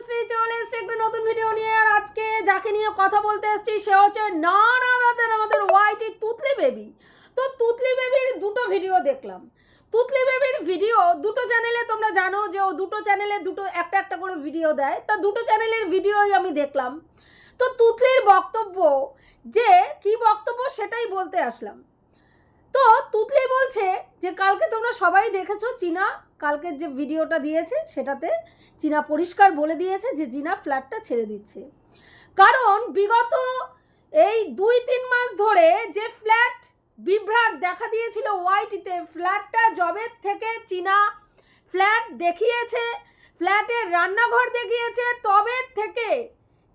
তনুশ্রী চলে এসছে একটু নতুন ভিডিও নিয়ে। আর আজকে যাকে নিয়ে কথা বলতে এসেছি, সে হচ্ছে না না দাদের আমাদের ওয়াইটি তুতলি বেবি তো তুতলি বেবির দুটো ভিডিও দেখলাম। তুতলি বেবির ভিডিও দুটো চ্যানেলে তোমরা জানো যে ও দুটো চ্যানেলে দুটো একটা একটা করে ভিডিও দেয়। তা দুটো চ্যানেলের ভিডিওই আমি দেখলাম। তো তুতলির বক্তব্য যে, কি বক্তব্য সেটাই বলতে আসলাম। তো তুতলি বলছে যে, কালকে তোমরা সবাই দেখেছ চীনা কালকের যে ভিডিওটা দিয়েছে, সেটাতে চীনা পরিষ্কার বলে দিয়েছে যে চীনা ফ্ল্যাটটা ছেড়ে দিচ্ছে। কারণ বিগত এই দুই তিন মাস ধরে যে ফ্ল্যাট বিভ্রাট দেখা দিয়েছিল ওয়াইটিতে ফ্ল্যাটটা জবের থেকে চীনা ফ্ল্যাট দেখিয়েছে, ফ্ল্যাটের রান্নাঘর দেখিয়েছে তবের থেকে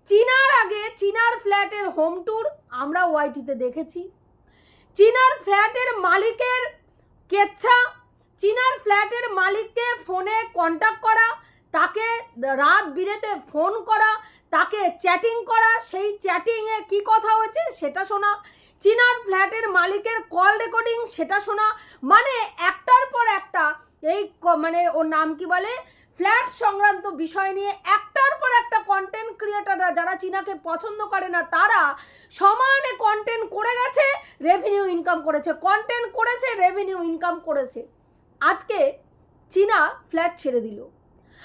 চীনার আগে চীনার ফ্ল্যাটের হোম ট্যুর আমরা ওয়াইটিতে দেখেছি। চীনার ফ্ল্যাটের মালিকের কেচ্ছা চীনার ফ্ল্যাটের মালিককে ফোনে কন্ট্যাক্ট করা, তাকে রাত বিরেতে ফোন করা, তাকে চ্যাটিং করা, সেই চ্যাটিংয়ে কি কথা হয়েছে সেটা শোনা, চীনার ফ্ল্যাটের মালিকের কল রেকর্ডিং সেটা শোনা মানে একটার পর একটা এই মানে ওর নাম কি বলে? ফ্ল্যাট সংক্রান্ত বিষয় নিয়ে একটার পর একটা কন্টেন্ট ক্রিয়েটাররা যারা চীনাকে পছন্দ করে না, তারা সমানে কন্টেন্ট করে গেছে রেভিনিউ ইনকাম করেছে। কন্টেন্ট করেছে রেভিনিউ ইনকাম করেছে। আজকে চীনা ফ্ল্যাট ছেড়ে দিল।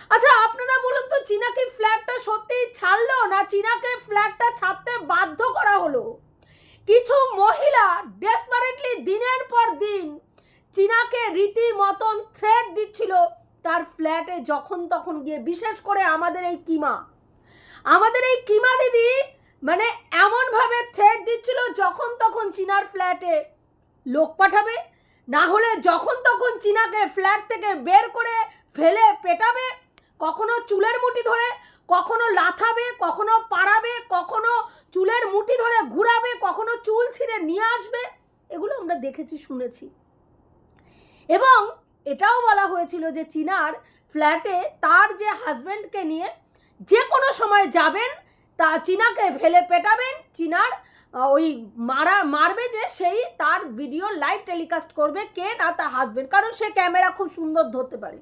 আচ্ছা আপনারা বলুন তো চীনাকে ফ্ল্যাটটা সত্যিই ছাড়লো না চীনাকে ফ্ল্যাটটা ছাড়তে বাধ্য করা হলো? কিছু মহিলা ডেসপারেটলি দিনের পর দিন চীনাকে রীতিমতন থ্রেট দিচ্ছিল তার ফ্ল্যাটে যখন তখন গিয়ে, বিশেষ করে আমাদের এই কিমা। আমাদের এই কিমা দিদি মানে এমনভাবে থ্রেট দিচ্ছিল যখন তখন চীনার ফ্ল্যাটে লোক পাঠাবে না হলে যখন তখন চীনাকে ফ্ল্যাট থেকে বের করে ফেলে পেটাবে, কখনো চুলের মুঠি ধরে, কখনো লাথাবে, কখনো পাড়াবে, কখনো চুলের মুঠি ধরে ঘুরাবে, কখনো চুল ছিঁড়ে নিয়ে আসবে, এগুলো আমরা দেখেছি, শুনেছি। এবং এটাও বলা হয়েছিল যে চীনার ফ্ল্যাটে তার যে হাজব্যান্ডকে নিয়ে যে কোনো সময় যাবেন, তা চীনাকে ফেলে পেটাবেন, চীনার ওই মারা, মারবে যে সেই তার ভিডিও লাইভ টেলিকাস্ট করবে কে না তার হাজবেন্ড কারণ সে ক্যামেরা খুব সুন্দর ধরতে পারে।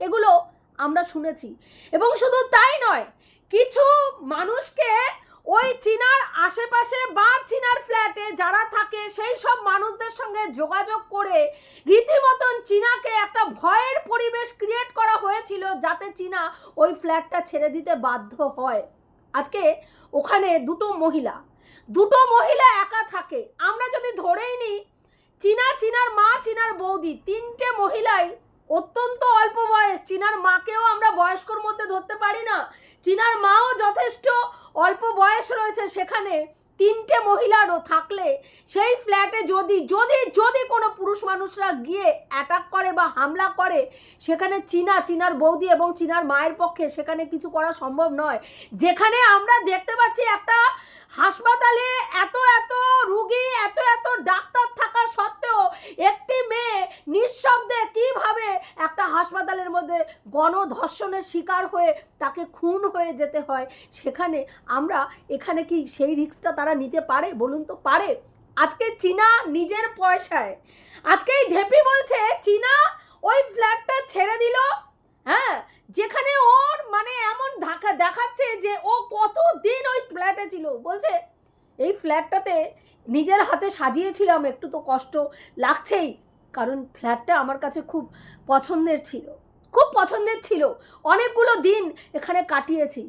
এগুলো আমরা শুনেছি। এবং শুধু তাই নয়, কিছু মানুষকে ওই চীনার আশেপাশে বা চীনার ফ্ল্যাটে যারা থাকে, সেই সব মানুষদের সঙ্গে যোগাযোগ করে রীতিমতন চীনাকে একটা ভয়ের পরিবেশ ক্রিয়েট করা হয়েছিল যাতে চীনা ওই ফ্ল্যাটটা ছেড়ে দিতে বাধ্য হয়। আজকে ওখানে দুটো মহিলা দুটো মহিলা একা থাকে। আমরা যদি ধরেই নিই, চীনা, চীনার মা, চীনার বৌদি, তিনটে মহিলাই অত্যন্ত অল্প বয়স, চীনার মাকেও আমরা বয়স্কর মধ্যে ধরতে পারি না। চীনার মাও যথেষ্ট অল্প বয়স রয়েছে সেখানে। তিনটে মহিলারও থাকলে সেই ফ্ল্যাটে যদি যদি যদি কোনো পুরুষ মানুষরা গিয়ে অ্যাটাক করে বা হামলা করে, সেখানে চীনা, চীনার বৌদি এবং চীনার মায়ের পক্ষে সেখানে কিছু করা সম্ভব নয়। যেখানে আমরা দেখতে পাচ্ছি একটা হাসপাতালে এত এত রুগী, এত এত ডাক্তার থাকা সত্ত্বেও একটি মেয়ে নিঃশব্দে কীভাবে একটা হাসপাতালের মধ্যে গণধর্ষণের শিকার হয়ে তাকে খুন হয়ে যেতে হয়, সেখানে আমরা, এখানে কি সেই রিস্কটা তারা নিতে পারে বলুন তো পারে। আজকে চীনা নিজের পয়সায়। আজকে এই ঢেপি বলছে, চীনা ওই ফ্ল্যাটটা ছেড়ে দিল। হ্যাঁ যেখানে ওর মানে এমন ধাক্কা দেখাচ্ছে যে ও কত দিন ওই ফ্ল্যাটে ছিল। বলছে, এই ফ্ল্যাটটাতে নিজের হাতে সাজিয়েছিলাম, একটু তো কষ্ট লাগছেই, কারণ ফ্ল্যাটটা আমার কাছে খুব পছন্দের ছিল। খুব পছন্দের ছিল। অনেকগুলো দিন এখানে কাটিয়েছি।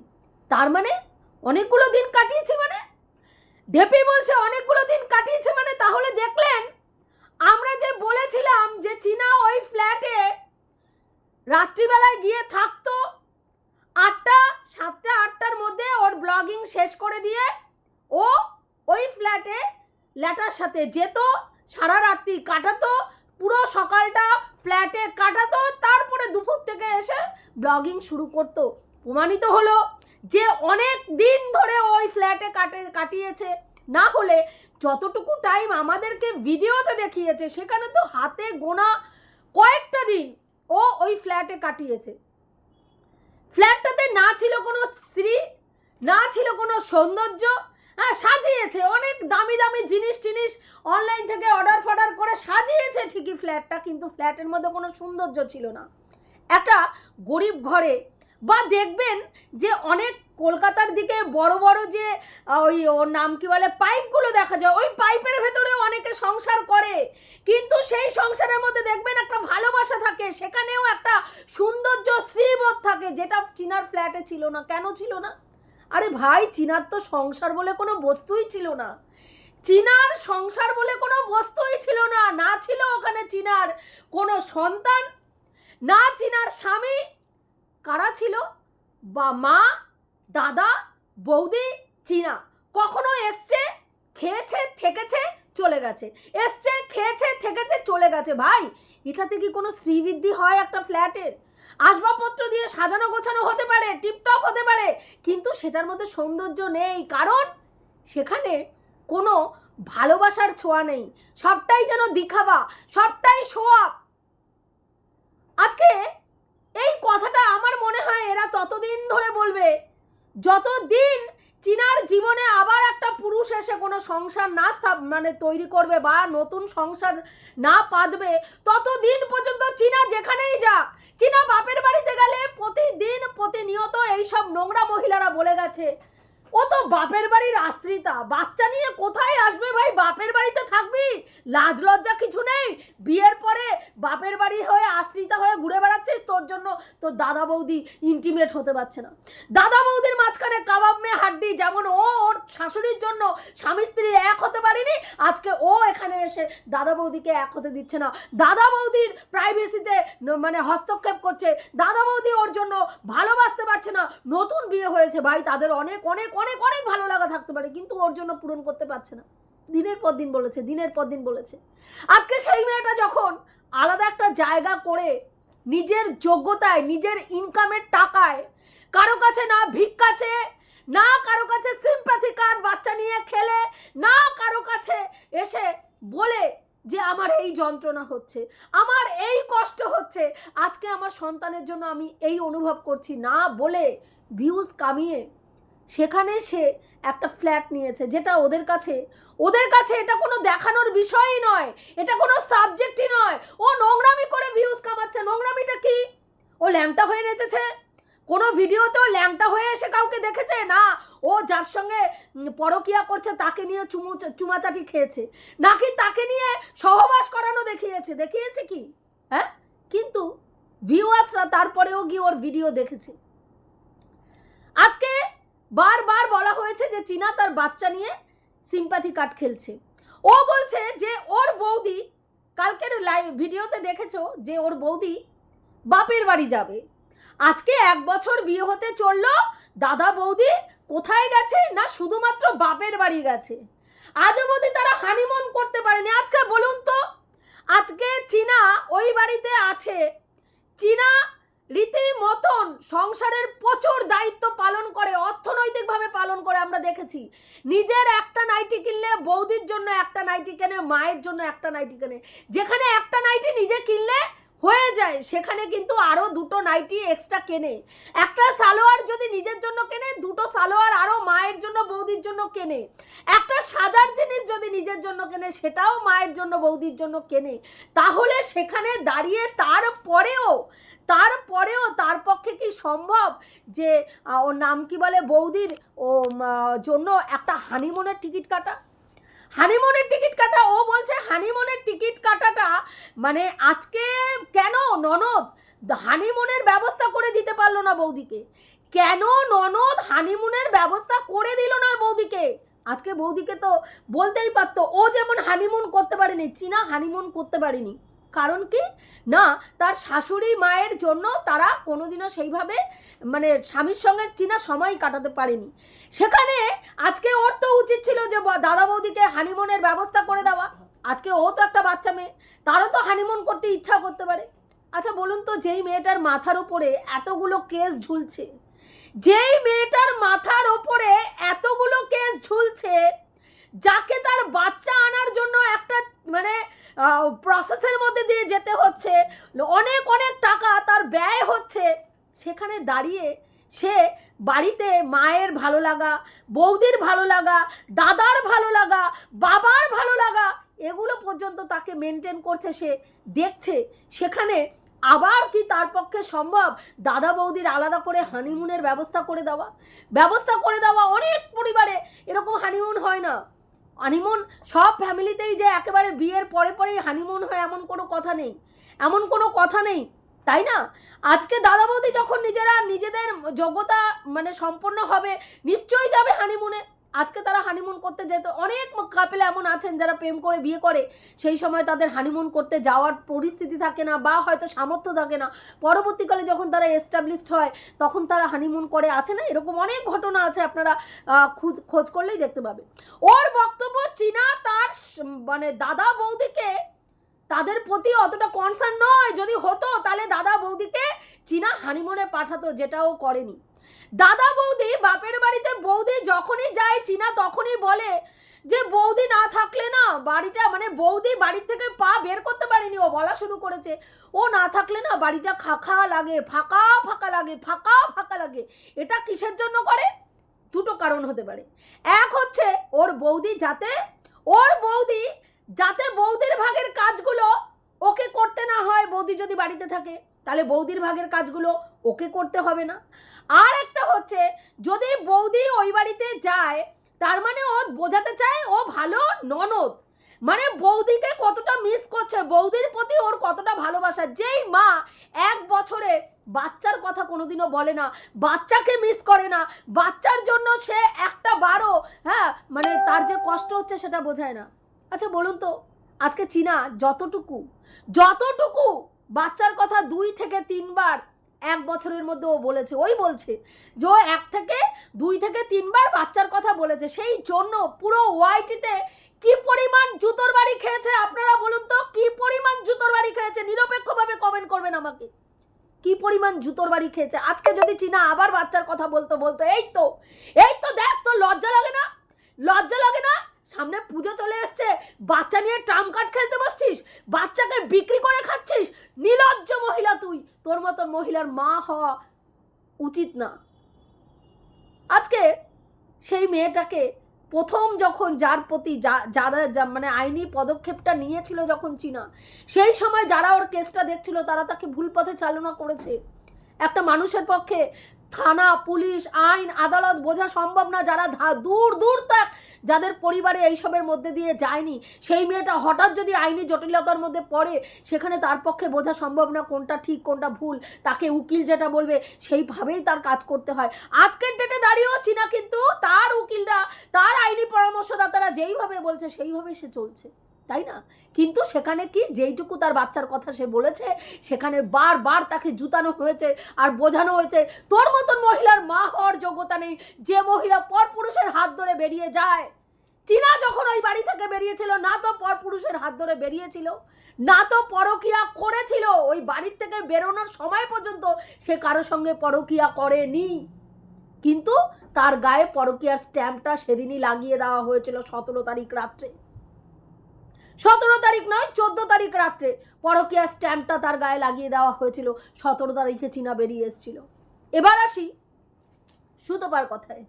তার মানে অনেকগুলো দিন কাটিয়েছি মানে? ঢেপি বলছে, অনেকগুলো দিন কাটিয়েছে মানে তাহলে দেখলেন, আমরা যে বলেছিলাম যে চীনা ওই ফ্ল্যাটে রাত্রিবেলায় গিয়ে থাকতো, আটটা, সাতটা, আটটার মধ্যে ওর ব্লগিং শেষ করে দিয়ে ও ওই ফ্ল্যাটে ল্যাটার সাথে যেত, সারা রাত্রি কাটাতো, পুরো সকালটা ফ্ল্যাটে কাটাতো, তারপরে দুপুর থেকে এসে ব্লগিং শুরু করতো। প্রমাণিত হলো যে অনেক দিন ধরে ওই ফ্ল্যাটে কাটে, কাটিয়েছে। না হলে যতটুকু টাইম আমাদেরকে ভিডিওতে দেখিয়েছে, সেখানে তো হাতে গোনা কয়েকটা দিন ও ওই ফ্ল্যাটে কাটিয়েছে। ফ্ল্যাটটাতে না ছিল কোনো স্ত্রী, না ছিল কোনো সৌন্দর্য হ্যাঁ সাজিয়েছে। অনেক দামি দামি জিনিস টিনিস অনলাইন থেকে অর্ডার ফর্ডার করে সাজিয়েছে ঠিকই ফ্ল্যাটটা কিন্তু ফ্ল্যাটের মধ্যে কোনো সৌন্দর্য ছিল না। একটা গরিব ঘরে বা দেখবেন যে অনেক কলকাতার দিকে বড় বড় যে ওই ওর নাম কি বলে, পাইপগুলো দেখা যায়। ওই পাইপের ভেতরেও অনেকে সংসার করে। কিন্তু সেই সংসারের মধ্যে দেখবেন একটা ভালোবাসা থাকে। সেখানেও একটা সৌন্দর্য শ্রীবোধ থাকে, যেটা চিনার ফ্ল্যাটে ছিল না। কেন ছিল না? আরে ভাই, চিনার তো সংসার বলে কোনো বস্তুই ছিল না। চিনার সংসার বলে কোনো বস্তুই ছিল না। না ছিল ওখানে চিনার কোনো সন্তান, না চিনার স্বামী। কারা ছিল? বা মা দাদা, বৌদি, চীনা, কখনো এসছে, খেয়েছে, থেকেছে, চলে গেছে। এসছে, খেয়েছে, থেকেছে, চলে গেছে। ভাই, এটাতে কি কোনো শ্রীবৃদ্ধি হয় একটা ফ্ল্যাটের? আসবাবপত্র দিয়ে সাজানো গোছানো হতে পারে, টিপটপ হতে পারে, কিন্তু সেটার মধ্যে সৌন্দর্য নেই, কারণ সেখানে কোনো ভালোবাসার ছোঁয়া নেই। সবটাই যেন দিখাবা, সবটাই শোয়াব আজকে এই কথাটা আমার মনে হয় এরা ততদিন ধরে বলবে। যতদিন চীনার জীবনে আবার একটা পুরুষ এসে কোনো সংসার না স্থাপ- মানে তৈরি করবে বা নতুন সংসার না পাতবে, ততদিন পর্যন্ত চীনা যেখানেই যাক, চীনা বাপের বাড়িতে গেলে প্রতিদিন প্রতিনিয়ত এইসব নোংরা মহিলারা বলে গেছে। ও তো বাপের বাড়ির আশ্রিতা। বাচ্চা নিয়ে কোথায় আসবে ভাই? বাপের বাড়িতে থাকবি? লাজ লজ্জা কিছু নেই? বিয়ের পরে বাপের বাড়ি হয়ে আশ্রিতা হয়ে ঘুরে বেড়াচ্ছিস? তোর জন্য তোর দাদা বৌদি ইন্টিমেট হতে পারছে না। দাদা বৌদির মাঝখানে কাবাব মেয়ে হাড্ডি, যেমন ও ওর শাশুড়ির জন্য স্বামী স্ত্রী এক হতে পারেনি, আজকে ও এখানে এসে দাদা বৌদিকে এক হতে দিচ্ছে না। দাদা বৌদির প্রাইভেসিতে মানে হস্তক্ষেপ করছে। দাদা বৌদি ওর জন্য ভালোবাসতে পারছে না। নতুন বিয়ে হয়েছে ভাই, তাদের অনেক অনেক অনেক অনেক ভালো লাগা থাকতে পারে, কিন্তু ওর জন্য পূরণ করতে পারছে না। দিনের পর দিন বলেছে, দিনের পর দিন বলেছে। আজকে সেই মেয়েটা যখন আলাদা একটা জায়গা করে নিজের যোগ্যতায়, নিজের ইনকামের টাকায় কারও কাছে না ভিক্ষাছে না কারও কাছে সিম্প্যাথি কার্ড বাচ্চা নিয়ে খেলে, না কারও কাছে এসে বলে যে আমার এই যন্ত্রণা হচ্ছে, আমার এই কষ্ট হচ্ছে, আজকে আমার সন্তানের জন্য আমি এই অনুভব করছি, না বলে ভিউজ কামিয়ে সেখানে সে একটা ফ্ল্যাট নিয়েছে, যেটা ওদের কাছে ওদের কাছে এটা কোনো দেখানোর বিষয়ই নয়। এটা কোনো সাবজেক্টই নয়। ও নোংরামি করে ভিউজ কামাচ্ছে। নোংরামিটা কি? ও ল্যাংটা হয়ে নেচেছে? কোনো ভিডিওতেও ল্যাংটা হয়ে এসে কাউকে দেখেছে? না। ও যার সঙ্গে পরকিয়া করছে, তাকে নিয়ে চুমু, চুমাচাটি খেয়েছে। নাকি তাকে নিয়ে সহবাস করানো দেখিয়েছে? দেখিয়েছে কি? হ্যাঁ? কিন্তু ভিউয়ার্সরা তারপরেও গিয়ে ওর ভিডিও দেখেছে। আজকে বারবার বলা হয়েছে যে চীনা তার বাচ্চা নিয়ে সিম্পাথি কার্ড খেলছে। ও বলছে যে ওর বৌদি, কালকের লাইভ ভিডিওতে দেখেছ যে ওর বৌদি বাপের বাড়ি যাবে। আজকে এক বছর বিয়ে হতে চলল, দাদা বৌদি কোথায় গেছে না শুধুমাত্র বাপের বাড়ি গেছে? আজ অবধি তারা হানিমুন করতে পারেনি। আজকে বলুন তো, আজকে চীনা ওই বাড়িতে আছে। চীনা রীতি মতন সংসারের প্রচুর দায়িত্ব পালন করে, অর্থনৈতিকভাবে পালন করে আমরা দেখেছি। নিজের একটা নাইটি কিনলে বৌদির জন্য একটা নাইটি কেনে, মায়ের জন্য একটা নাইটি কেনে। যেখানে একটা নাইটি নিজে কিনলে হয়ে যায়, সেখানে কিন্তু আরও দুটো নাইটি এক্সট্রা কেনে। একটা সালোয়ার যদি নিজের জন্য কেনে, দুটো সালোয়ার আরও মায়ের জন্য, বৌদির জন্য কেনে। একটা সাজার জিনিস যদি নিজের জন্য কেনে, সেটাও মায়ের জন্য, বৌদির জন্য কেনে। তাহলে সেখানে দাঁড়িয়ে তারপরেও তারপরেও, তার পক্ষে কি সম্ভব যে ওর নাম কি বলে বৌদির? ও জন্য একটা হানিমুনের টিকিট কাটা? হানিমুনের টিকিট কাটা, ও বলছে হানিমুনের টিকিট কাটাটা মানে আজকে কেন ননদ হানিমুনের ব্যবস্থা করে দিতে পারল না বৌদিকে? কেন ননদ হানিমুনের ব্যবস্থা করে দিল না বৌদিকে? আজকে বৌদিকে তো বলতেই পারতো, ও যেমন হানিমুন করতে পারেনি, চীনা হানিমুন করতে পারেনি। কারণ কি? না, তার শাশুড়ি মায়ের জন্য তারা কোনোদিনও সেইভাবে মানে স্বামীর সঙ্গে চীনা সময় কাটাতে পারেনি। সেখানে আজকে ওর তো উচিত ছিল যে দাদা বৌদিকে হানিমুনের ব্যবস্থা করে দেওয়া। আজকে ও তো একটা বাচ্চা মেয়ে, তারও তো হানিমুন করতে ইচ্ছা করতে পারে। আচ্ছা বলুন তো যেই মেয়েটার মাথার উপরে এতগুলো কেস ঝুলছে, যেই মেয়েটার মাথার ওপরে এতগুলো কেস ঝুলছে যাকে তার বাচ্চা আনার জন্য একটা মানে প্রসেসের মধ্যে দিয়ে যেতে হচ্ছে, অনেক অনেক টাকা তার ব্যয় হচ্ছে, সেখানে দাঁড়িয়ে সে বাড়িতে মায়ের ভালো লাগা, বৌদির ভালো লাগা, দাদার ভালো লাগা, বাবার ভালো লাগা, এগুলো পর্যন্ত তাকে মেনটেন করছে সে, দেখছে, সেখানে আবার কি তার পক্ষে সম্ভব দাদা বৌদির আলাদা করে হানিমুনের ব্যবস্থা করে দেওয়া? ব্যবস্থা করে দেওয়া অনেক পরিবারে এরকম হানিমুন হয় না। হানিমুন সব ফ্যামিলিতেই যে একেবারে বিয়ের পরে পরেই হানিমুন হয় এমন কোনো কথা নেই। এমন কোনো কথা নেই, তাই না? আজকে দাদা বৌদি যখন নিজেরা নিজেদের যোগ্যতা মানে সম্পন্ন হবে, নিশ্চয়ই যাবে হানিমুনে আজকে তারা হানিমুন করতে যেত অনেক কাপেল এমন আছেন যারা প্রেম করে, বিয়ে করে। সেই সময় তাদের হানিমুন করতে যাওয়ার পরিস্থিতি থাকে না বা হয়তো সামর্থ্য থাকে না। পরবর্তীকালে যখন তারা এস্টাবলিশড হয়, তখন তারা হানিমুন করে। আছে না? এরকম অনেক ঘটনা আছে আপনারা খোঁজ খোঁজ করলেই দেখতে পাবেন। ওর বক্তব্য, চীনা তার মানে দাদা বৌদিকে তাদের প্রতি অতটা কনসার্ন নয়। যদি হতো, তাহলে দাদা বৌদিকে চীনা হানিমুনে পাঠাতো, যেটাও করেনি। দাদা বৌদি বাপের বাড়িতে বৌদি যখনই যায়, চীনা তখনই বলে যে, বৌদি না থাকলে না বাড়িটা মানে বৌদি বাড়ির থেকে পা বের করতে পারেনি, ও বলা শুরু করেছে। ও না থাকলে না বাড়িটা খাখা লাগে, ফাঁকা ফাঁকা লাগে, ফাঁকা ফাঁকা লাগে। এটা কিসের জন্য করে? দুটো কারণ হতে পারে। এক হচ্ছে, ওর বৌদি যাতে, ওর বৌদি যাতে বৌদির ভাগের কাজগুলো ওকে করতে না হয়, বৌদি যদি বাড়িতে থাকে, তাহলে বৌদির ভাগের কাজগুলো ওকে করতে হবে না। আর একটা হচ্ছে, যদি বৌদি ওই বাড়িতে যায়, তার মানে ও বোঝাতে চায় ও ভালো ননদ। মানে বৌদিকে কতটা মিস করছে, বৌদির প্রতি ওর কতটা ভালোবাসা। যেই মা এক বছরে বাচ্চার কথা কোনোদিনও বলে না, বাচ্চাকে মিস করে না, বাচ্চার জন্য সে একটা বারো হ্যাঁ মানে তার যে কষ্ট হচ্ছে সেটা বোঝায় না। আচ্ছা বলুন তো, আজকে চীনা, যতটুকু যতটুকু বাচ্চার কথা দুই থেকে তিনবার এক বছরের মধ্যে ও বলেছে, ওই বলছে যে ও এক থেকে দুই থেকে তিনবার বাচ্চার কথা বলেছে। সেই জন্য পুরো ওয়াইটিতে কি পরিমাণ জুতোর বাড়ি খেয়েছে আপনারা বলুন তো? কি পরিমাণ জুতোর বাড়ি খেয়েছে? নিরপেক্ষভাবে কমেন্ট করবেন আমাকে। কি পরিমাণ জুতোর বাড়ি খেয়েছে? আজকে যদি চীনা আবার বাচ্চার কথা বলতো বলতো, এই তো এই তো দেখ তো লজ্জা লাগে না? লজ্জা লাগে না? সামনে পুজো চলে এসছে। বাচ্চা নিয়ে ট্রাম কার্ড খেলতে বসছিস? বাচ্চাকে বিক্রি করে খাচ্ছিস? নিলজ্জ মহিলা তুই। তোর মতন মহিলার মা হওয়া উচিত না। আজকে সেই মেয়েটাকে প্রথম যখন যার প্রতি যা- যারা মানে আইনি পদক্ষেপটা নিয়েছিল যখন চীনা, সেই সময় যারা ওর কেসটা দেখছিল, তারা তাকে ভুল পথে চালনা করেছে। একটা মানুষের পক্ষে থানা, পুলিশ, আইন, আদালত বোঝা সম্ভব না, যারা দূর দূর তাক যাদের পরিবারে এইসবের মধ্যে দিয়ে যায়নি। সেই মেয়েটা হঠাৎ যদি আইনি জটিলতার মধ্যে পড়ে, সেখানে তার পক্ষে বোঝা সম্ভব না কোনটা ঠিক, কোনটা ভুল। তাকে উকিল যেটা বলবে, সেইভাবেই তার কাজ করতে হয়। আজকের ডেটে দাঁড়িয়েও চীনা কিন্তু তার উকিলরা তার আইনি পরামর্শদাতারা যেইভাবে বলছে সেইভাবে সে চলছে। তাই না? কিন্তু সেখানে কি যেইটুকু তার বাচ্চার কথা সে বলেছে, সেখানে বারবার তাকে জুতানো হয়েছে আর বোঝানো হয়েছে, তোর মতন মহিলার মা হওয়ার যোগ্যতা নেই। যে মহিলা পরপুরুষের হাত ধরে বেরিয়ে যায়, চীনা যখন ওই বাড়ি থেকে বেরিয়েছিল, না তো পরপুরুষের হাত ধরে বেরিয়েছিল, না তো পরকিয়া করেছিল। ওই বাড়ির থেকে বেরোনোর সময় পর্যন্ত সে কারও সঙ্গে পরকিয়া করেনি। কিন্তু তার গায়ে পরকিয়ার স্ট্যাম্পটা সেদিনই লাগিয়ে দেওয়া হয়েছিল সতেরো তারিখ রাত্রে। সতেরো তারিখ নয়, চোদ্দ তারিখ রাত্রে পরকিয়ার স্ট্যাম্পটা তার গায়ে লাগিয়ে দেওয়া হয়েছিল। সতেরো তারিখে চীনা বেরিয়ে এসেছিল। এবার আসি সুতপার কথায়।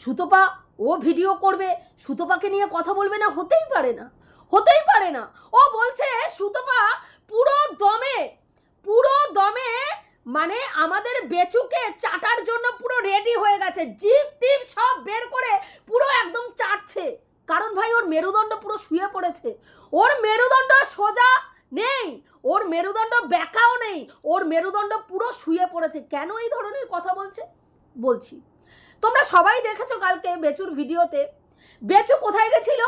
সুতপা ও ভিডিও করবে, সুতপাকে নিয়ে কথা বলবে না? হতেই পারে না। হতেই পারে না। ও বলছে, সুতপা, পুরো দমে পুরো দমে মানে আমাদের বেচুকে চাটার জন্য পুরো রেডি হয়ে গেছে। জিপ টিপ সব বের করে পুরো একদম চাটছে। কারণ ভাই, ওর মেরুদণ্ড পুরো শুয়ে পড়েছে। ওর মেরুদণ্ড সোজা নেই, ওর মেরুদণ্ড ব্যাকাও নেই, ওর মেরুদণ্ড পুরো শুয়ে পড়েছে। কেন এই ধরনের কথা বলছে? বলছি, তোমরা সবাই দেখেছ কালকে বেচুর ভিডিওতে, বেচু কোথায় গেছিল?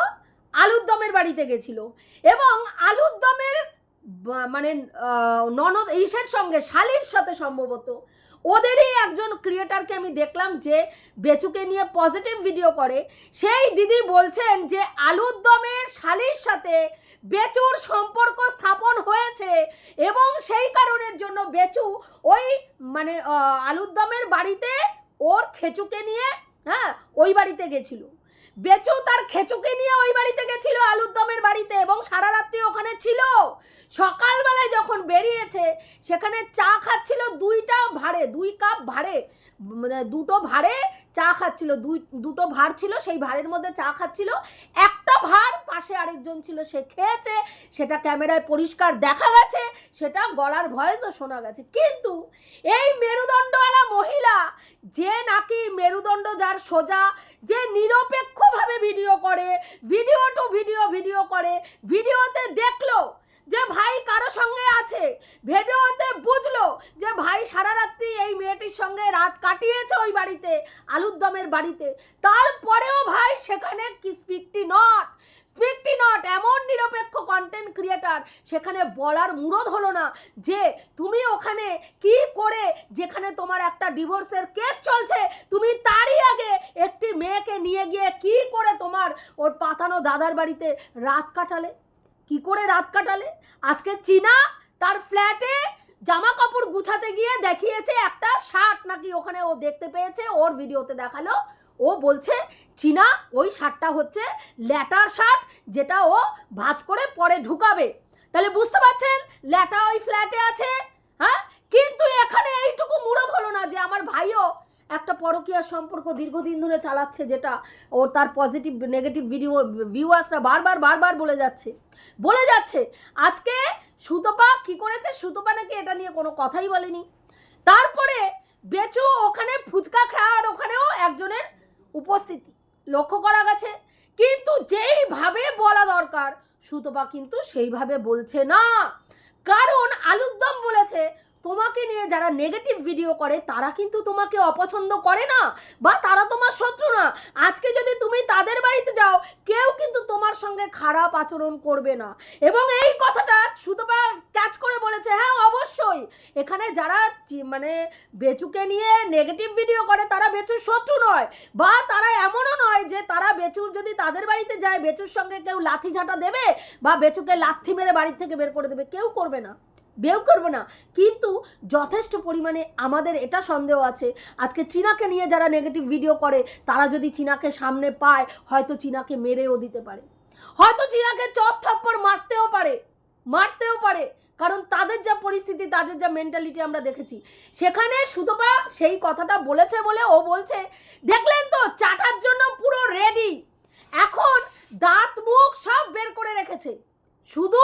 আলুর দমের বাড়িতে গেছিল। এবং আলুর দমের মানে ননদ, ইসের সঙ্গে, শালির সাথে সম্ভবত ওদেরই একজন ক্রিয়েটারকে আমি দেখলাম যে বেচুকে নিয়ে পজিটিভ ভিডিও করে। সেই দিদি বলছেন যে আলুর দমের শালির সাথে বেচুর সম্পর্ক স্থাপন হয়েছে এবং সেই কারণের জন্য বেচু ওই মানে আলুর দমের বাড়িতে ওর খেচুকে নিয়ে হ্যাঁ ওই বাড়িতে গেছিল। বেচু তার খেচুকে নিয়ে ওই বাড়িতে গেছিল আলুর দমের বাড়িতে এবং সারা রাত্রি ওখানে ছিল। সকালবেলায় যখন বেরিয়েছে, সেখানে চা খাচ্ছিল দুইটা ভাড়ে, দুই কাপ ভাড়ে। মানে দুটো ভাড়ে চা খাচ্ছিল, দুই, দুটো ভাড় ছিল, সেই ভাড়ের মধ্যে চা খাচ্ছিল। একটা ভার পাশে আরেকজন ছিল, সে খেয়েছে, সেটা ক্যামেরায় পরিষ্কার দেখা গেছে, সেটা গলার ভয়েসও শোনা গেছে। কিন্তু এই মেরুদণ্ডওয়ালা মহিলা, যে নাকি মেরুদণ্ড যার সোজা, যে নিরপেক্ষভাবে ভিডিও করে ভিডিও টু ভিডিও ভিডিও করে ভিডিওতে দেখল যে ভাই কারও সঙ্গে আছে? ভিডিওতে বুঝলো যে ভাই সারা রাত্রি এই মেয়েটির সঙ্গে রাত কাটিয়েছে ওই বাড়িতে, আলুর দমের বাড়িতে। তারপরেও ভাই সেখানে কি স্পিকটি নট? স্পিকটি নট, এমন নিরপেক্ষ কন্টেন্ট ক্রিয়েটার সেখানে বলার মুরদ হলো না যে তুমি ওখানে কি করে যেখানে তোমার একটা ডিভোর্সের কেস চলছে, তুমি তারই আগে একটি মেয়েকে নিয়ে গিয়ে কি করে তোমার ওর পাতানো দাদার বাড়িতে রাত কাটালে? কি করে রাত কাটালে? আজকে চীনা তার ফ্ল্যাটে জামা কাপড় গুছাতে গিয়ে দেখিয়েছে একটা শার্ট। নাকি ওখানে ও দেখতে পেয়েছে, ওর ভিডিওতে দেখাল। ও বলছে, চীনা, ওই শার্টটা হচ্ছে ল্যাটার শার্ট, যেটা ও ভাঁজ করে পরে ঢুকাবে। তাহলে বুঝতে পারছেন, ল্যাটা ওই ফ্ল্যাটে আছে হ্যাঁ? কিন্তু এখানে এইটুকু মুরদ হলো না যে আমার ভাইও একটা পরকীয়ার সম্পর্ক দীর্ঘদিন ধরে চালাচ্ছে যেটা ওর তার পজিটিভ নেগেটিভ ভিডিও ভিউয়ার্সরা বারবার বারবার বলে যাচ্ছে। বলে যাচ্ছে, আজকে সুতপা কি করেছে? সুতপা নাকি এটা নিয়ে কোনো কথাই বলেনি। তারপরে বেচু ওখানে ফুচকা খাওয়ার ওখানেও একজনের উপস্থিতি লক্ষ্য করা গেছে। কিন্তু যেইভাবে বলা দরকার, সুতপা কিন্তু সেইভাবে বলছে না। কারণ আলুর দম বলেছে তোমাকে নিয়ে যারা নেগেটিভ ভিডিও করে, তারা কিন্তু তোমাকে অপছন্দ করে না, বা তারা তোমার শত্রু না। আজকে যদি তুমি তাদের বাড়িতে যাও, কেউ কিন্তু তোমার সঙ্গে খারাপ আচরণ করবে না। এবং এই কথাটা সুতপা ক্যাচ করে বলেছে হ্যাঁ অবশ্যই। এখানে যারা মানে বেচুকে নিয়ে নেগেটিভ ভিডিও করে, তারা বেচুর শত্রু নয়, বা তারা এমনও নয় যে তারা বেচুর যদি তাদের বাড়িতে যায়, বেচুর সঙ্গে কেউ লাথি ঝাঁটা দেবে, বা বেচুকে লাথি মেরে বাড়ির থেকে বের করে দেবে, কেউ করবে না। বেউ করবে না। কিন্তু যথেষ্ট পরিমাণে আমাদের এটা সন্দেহ আছে। আজকে চীনাকে নিয়ে যারা নেগেটিভ ভিডিও করে, তারা যদি চীনাকে সামনে পায়, হয়তো চীনাকে মেরেও দিতে পারে। হয়তো চীনাকে চট থাপ্পড় মারতেও পারে। মারতেও পারে। কারণ তাদের যা পরিস্থিতি, তাদের যা মেন্টালিটি আমরা দেখেছি। সেখানে সুতপা সেই কথাটা বলেছে বলে ও বলছে, দেখলেন তো, চাটার জন্য পুরো রেডি এখন দাঁত, মুখ সব বের করে রেখেছে। শুধু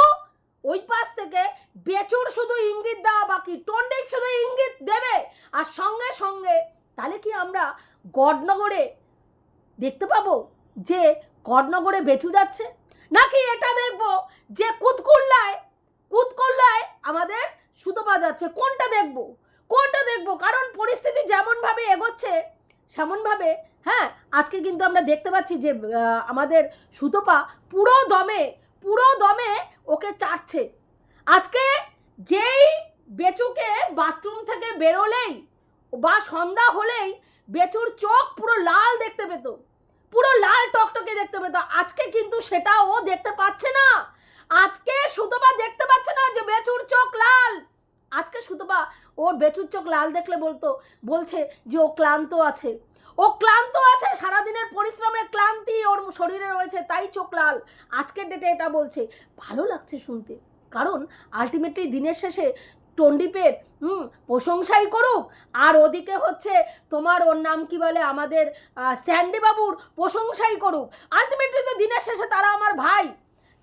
ওই পাশ থেকে বেচুর শুধু ইঙ্গিত দেওয়া বাকি টন্ডিক শুধু ইঙ্গিত দেবে। আর সঙ্গে সঙ্গে, তাহলে কি আমরা গডনগরে দেখতে পাবো যে গডনগরে বেচু যাচ্ছে? নাকি এটা দেখব যে কুতকুল্লায় কুতকুল্লায় আমাদের সুতপা যাচ্ছে? কোনটা দেখব? কোনটা দেখব? কারণ পরিস্থিতি যেমনভাবে এগোচ্ছে, সেমনভাবে হ্যাঁ আজকে কিন্তু আমরা দেখতে পাচ্ছি যে আমাদের সুতপা পুরো দমে পুরো দমে ওকে চাটছে। আজকে যেই বেচুকে বাথরুম থেকে বেরোলেই বা সন্ধ্যা হলেই বেচুর চোখ পুরো লাল দেখতে পেত, পুরো লাল টকটকে দেখতে পেত। আজকে কিন্তু সেটা ও দেখতে পাচ্ছে না। আজকে শুধু দেখতে পাচ্ছে না যে বেচুর চোখ লাল। আজকে সুতপা ওর বেচুর চোখ লাল দেখলে বলতো, বলছে যে ও ক্লান্ত আছে। ও ক্লান্ত আছে, সারাদিনের পরিশ্রমের ক্লান্তি ওর শরীরে রয়েছে, তাই চোখ লাল। আজকের ডেটে এটা বলছে। ভালো লাগছে শুনতে। কারণ আলটিমেটলি দিনের শেষে টন্ডিপের, হুম, প্রশংসাই করুক। আর ওদিকে হচ্ছে তোমার ওর নাম কি বলে, আমাদের স্যান্ডি বাবুর প্রশংসাই করুক। আলটিমেটলি তো দিনের শেষে তারা আমার ভাই।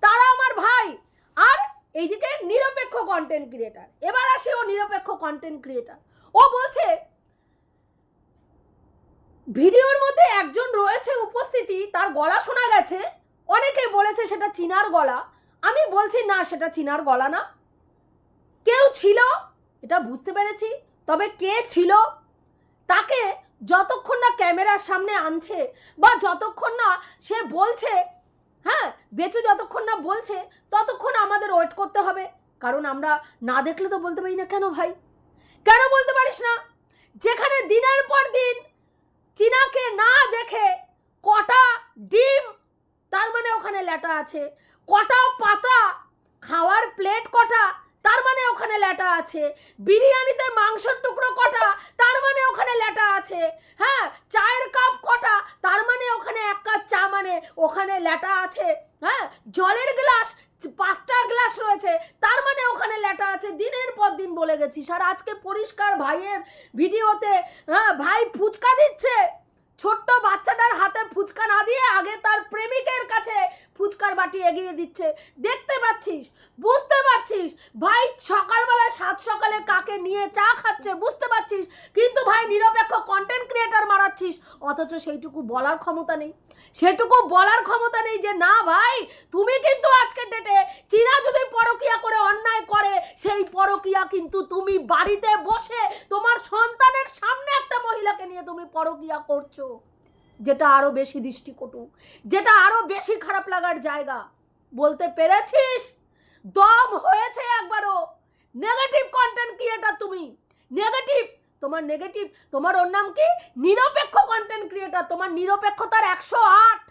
তারা আমার ভাই। আর এইদিকে নিরপেক্ষ কন্টেন্ট ক্রিয়েটার এবার আসে ও নিরপেক্ষ কন্টেন্ট ক্রিয়েটার ও বলছে, ভিডিওর মধ্যে একজন রয়েছে উপস্থিতি, তার গলা শোনা গেছে। অনেকে বলেছে সেটা চিনার গলা। আমি বলছি, না, সেটা চিনার গলা না। কেউ ছিল, এটা বুঝতে পেরেছি, তবে কে ছিল? তাকে যতক্ষণ না ক্যামেরার সামনে আনছে বা যতক্ষণ না সে বলছে হ্যাঁ বেচু যতক্ষণ না বলছে, ততক্ষণ আমাদের ওয়েট করতে হবে। কারণ আমরা না দেখলে তো বলতে পারি না কেন ভাই? কেন বলতে পারিস না? যেখানে দিনের পর দিন চীনাকে না দেখে কটা ডিম, তার মানে ওখানে ল্যাটা আছে, কটা পাতা, খাওয়ার প্লেট কটা তার মানে ওখানে ল্যাটা আছে। বিরিয়ানিতে মাংসের টুকরো কটা, তার মানে ওখানে ল্যাটা আছে। হ্যাঁ চায়ের কাপ কটা, তার মানে ওখানে এক কাপ চা মানে ওখানে ল্যাটা আছে। হ্যাঁ জলের গ্লাস, পাঁচটা গ্লাস রয়েছে, তার মানে ওখানে ল্যাটা আছে। দিনের পর দিন বলে গেছি আর আজকে পরিষ্কার ভাইয়ের ভিডিওতে হ্যাঁ ভাই ফুচকা দিচ্ছে। ছোট্ট বাচ্চাটার হাতে ফুচকা না দিয়ে আগে তার প্রেমিকের কাছে ফুচকার বাটি এগিয়ে দিচ্ছে। দেখতে পাচ্ছিস? বুঝতে পারছিস? ভাই সকালবেলা সাত সকালে কাকে নিয়ে চা খাচ্ছে বুঝতে পারছিস? কিন্তু ভাই নিরপেক্ষ কন্টেন্ট ক্রিয়েটার মারাচ্ছিস। অথচ সেইটুকু বলার ক্ষমতা নেই। সেটুকু বলার ক্ষমতা নেই যে, না ভাই, তুমি কিন্তু আজকে ডেটে চীনা যদি পরকিয়া করে অন্যায় করে, সেই পরকিয়া কিন্তু তুমি বাড়িতে বসে তোমার সন্তানের সামনে একটা মহিলাকে নিয়ে তুমি পরকিয়া করছ। যেটা আরও বেশি দৃষ্টিকটু, যেটা আরও বেশি খারাপ লাগার জায়গা। বলতে পেরেছিস? দম হয়েছে একবারও। নেগেটিভ কন্টেন্ট ক্রিয়েটার তুমি। নেগেটিভ তোমার নেগেটিভ তোমার ওর নাম কি? নিরপেক্ষ কন্টেন্ট ক্রিয়েটার তোমার নিরপেক্ষতার একশো আট।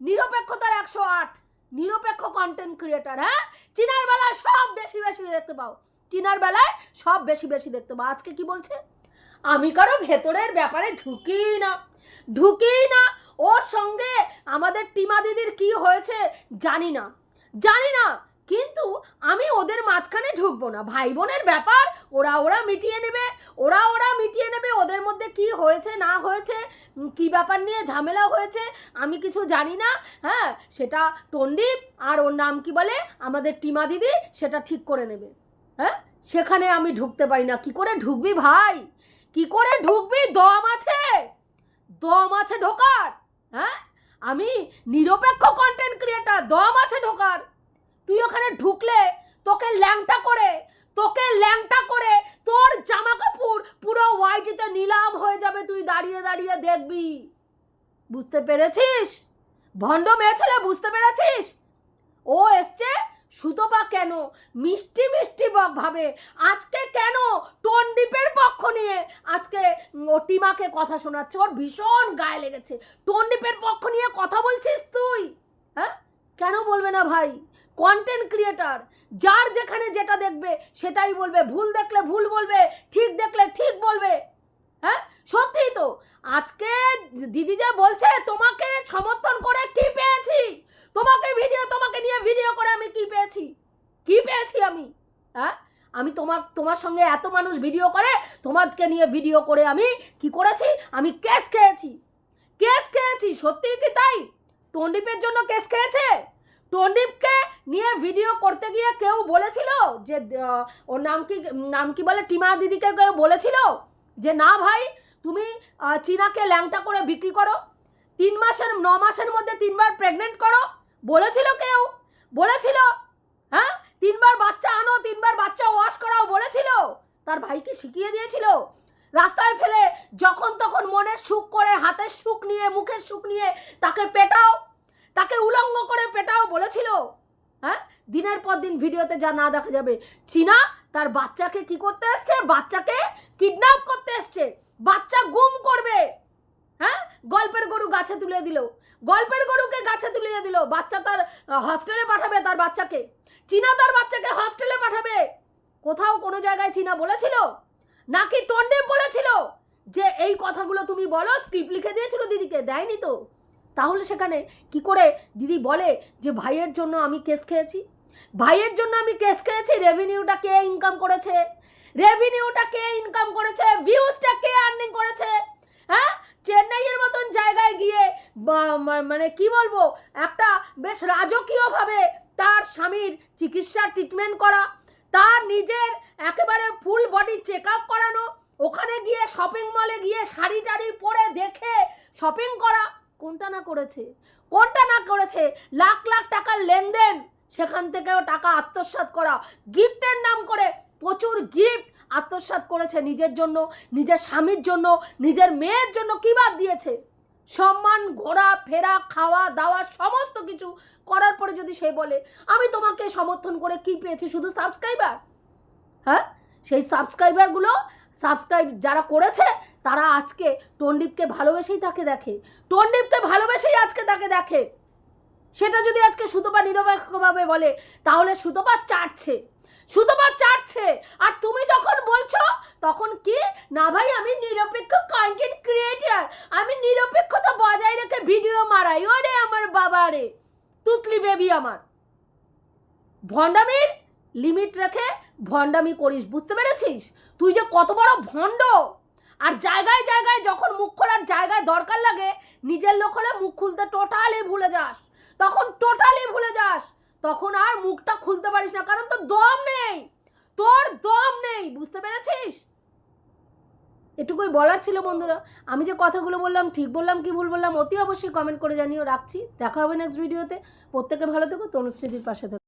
নিরপেক্ষতার একশো আট। নিরপেক্ষ কন্টেন্ট ক্রিয়েটার হ্যাঁ? চীনার বেলায় সব বেশি বেশি দেখতে পাও। চীনার বেলায় সব বেশি বেশি দেখতে পাও। আজকে কি বলছে? আমি কারও ভেতরের ব্যাপারে ঢুকি না। ঢুকি না। ওর সঙ্গে আমাদের টিমা দিদির কি হয়েছে জানি না। জানি না, কিন্তু আমি ওদের মাঝখানে ঢুকবো না। ভাই বোনের ব্যাপার, ওরা ওরা মিটিয়ে নেবে। ওরা ওরা মিটিয়ে নেবে ওদের মধ্যে কি হয়েছে, না হয়েছে কি ব্যাপার নিয়ে ঝামেলা হয়েছে, আমি কিছু জানি না। হ্যাঁ সেটা টন্ডিপ আর ওর নাম কি বলে, আমাদের টিমা দিদি, সেটা ঠিক করে নেবে। হ্যাঁ সেখানে আমি ঢুকতে পারি না। কি করে ঢুকবি ভাই? কি করে ঢুকবি? দম আছে। দম আছে ঢোকার হ্যাঁ? আমি নিরপেক্ষ কন্টেন্ট ক্রিয়েটার দম আছে ঢোকার। তুই ওখানে ঢুকলে, তোকে ল্যাংটা করে, তোকে ল্যাংটা করে তোর জামা কাপড় পুরো ওয়াইটিতে নিলাম হয়ে যাবে, তুই দাঁড়িয়ে দাঁড়িয়ে দেখবি। বুঝতে পেরেছিস? ভণ্ড মেয়ে ছেলে, বুঝতে পেরেছিস? ও এসছে সুতপা কেন? মিষ্টি মিষ্টি ভাবে। আজকে কেন টন্ডিপের পক্ষ নিয়ে আজকে টিমাকে কথা শোনাচ্ছে? ওর ভীষণ গায়ে লেগেছে। টন্ডিপের পক্ষ নিয়ে কথা বলছিস তুই? হ্যাঁ? কেন বলবে না ভাই? কন্টেন্ট ক্রিয়েটার যার যেখানে যেটা দেখবে, সেটাই বলবে। ভুল দেখলে ভুল বলবে, ঠিক দেখলে ঠিক বলবে। হ্যাঁ? সত্যিই তো। আজকে দিদি যে বলছে, তোমাকে সমর্থন করে কি পেয়েছি? তোমাকে ভিডিও তোমাকে নিয়ে ভিডিও করে আমি কি পেয়েছি? কি পেয়েছি আমি? হ্যাঁ? আমি তোমার তোমার সঙ্গে এত মানুষ ভিডিও করে, তোমাকে নিয়ে ভিডিও করে আমি কি করেছি? আমি কেস খেয়েছি। কেস খেয়েছি, সত্যি কি তাই? টন্ডিপের জন্য কেস খেয়েছে? টন্ডিপকে নিয়ে ভিডিও করতে গিয়ে কেউ বলেছিল যে ওর নাম কি নাম কি বলে? টিমা দিদিকে কেউ বলেছিল যে, না ভাই, তুমি চীনাকে ল্যাংটা করে বিক্রি করো। তিন মাসের, ন মাসের মধ্যে তিনবার প্রেগনেন্ট করো। বলেছিল কেউ? বলেছিল? হ্যাঁ? তিনবার বাচ্চা আনো, তিনবার বাচ্চা ওয়াশ করাও বলেছিল। তার ভাইকে শিখিয়ে দিয়েছিল। রাস্তায় ফেলে যখন তখন মনের সুখ করে, হাতের সুখ নিয়ে, মুখের সুখ নিয়ে তাকে পেটাও, তাকে উলঙ্গ করে পেটাও বলেছিল। হ্যাঁ? দিনের পর দিন ভিডিওতে যা না দেখা যাবে। চীনা তার বাচ্চাকে কি করতে এসছে? বাচ্চাকে কিডন্যাপ করতে এসছে। বাচ্চা গুম করবে। হ্যাঁ? গল্পের গরু গাছে তুলে দিল। গল্পের গরুকে গাছে তুলিয়ে দিল। বাচ্চা তার হস্টেলে পাঠাবে তার বাচ্চাকে। চীনা তার বাচ্চাকে হস্টেলে পাঠাবে। কোথাও কোনো জায়গায় চীনা বলেছিল? নাকি টন্ডে বলেছিল যে, এই কথাগুলো তুমি বলো স্ক্রিপ্ট লিখে দিয়েছিল দিদিকে, দেয়নি তো? তাহলে সেখানে কি করে দিদি বলে যে, ভাইয়ের জন্য আমি কেস খেয়েছি? ভাইয়ের জন্য আমি কেস খেয়েছি? রেভিনিউটা কে ইনকাম করেছে? রেভিনিউটা কে ইনকাম করেছে? ভিউজটা কে আর্নিং করেছে? হ্যাঁ? চেন্নাইয়ের মতন জায়গায় গিয়ে মানে কি বলব? একটা বেশ রাজকীয়ভাবে তার স্বামীর চিকিৎসার ট্রিটমেন্ট করা, তার নিজের একেবারে ফুল বডি চেক আপ করানো, ওখানে গিয়ে শপিং মলে গিয়ে শাড়ি টাড়ি পরে দেখে শপিং করা। কোনটা না করেছে? কোনটা না করেছে? লাখ লাখ টাকার লেনদেন, সেখান থেকেও টাকা আত্মসাৎ করা গিফটের নাম করে প্রচুর গিফট আত্মসাৎ করেছে নিজের জন্য, নিজের স্বামীর জন্য, নিজের মেয়ের জন্য কি বাদ দিয়েছে? সম্মান, ঘোরা, ফেরা, খাওয়া, দাওয়া, সমস্ত কিছু করার পরে যদি সে বলে, আমি তোমাকে সমর্থন করে কি পেয়েছি, শুধু সাবস্ক্রাইবার হ্যাঁ? সেই সাবস্ক্রাইবারগুলো সাবস্ক্রাইব যারা করেছে, তারা আজকে টন্ডিপকে ভালোবেসেই তাকে দেখে। টন্ডিপকে ভালোবেসেই আজকে তাকে দেখে। সেটা যদি আজকে সুতপা নিরপেক্ষভাবে বলে, তাহলে সুতপা চাটছে। সুতপা চাটছে। আর তুমি যখন বলছো, তখন কি? না ভাই, আমি নিরপেক্ষ কন্টেন্ট ক্রিয়েটার আমি নিরপেক্ষতা বজায় রেখে ভিডিও মারাই। ওরে আমার বাবা রে তুতলি বেবি আমার। ভণ্ডামির লিমিট রেখে ভণ্ডামি করিস, বুঝতে পেরেছিস? তুই যে কত বড় ভণ্ড। আর জায়গায় জায়গায় যখন মুখ খোলার জায়গায় দরকার লাগে, নিজের লোক হলে মুখ খুলতে টোটালি ভুলে যাস। তখন টোটালি ভুলে যাস। তখন আর মুখটা খুলতে পারিস না, কারণ তোর দম নেই। তোর দম নেই, বুঝতে পেরেছিস? এটুকুই বলার ছিল বন্ধুরা। আমি যে কথাগুলো বললাম, ঠিক বললাম কি ভুল বললাম, অতি অবশ্যই কমেন্ট করে জানিও। রাখছি, দেখা হবে নেক্সট ভিডিওতে প্রত্যেকে ভালো থেকো, তনুশ্রীদির পাশে থেকো।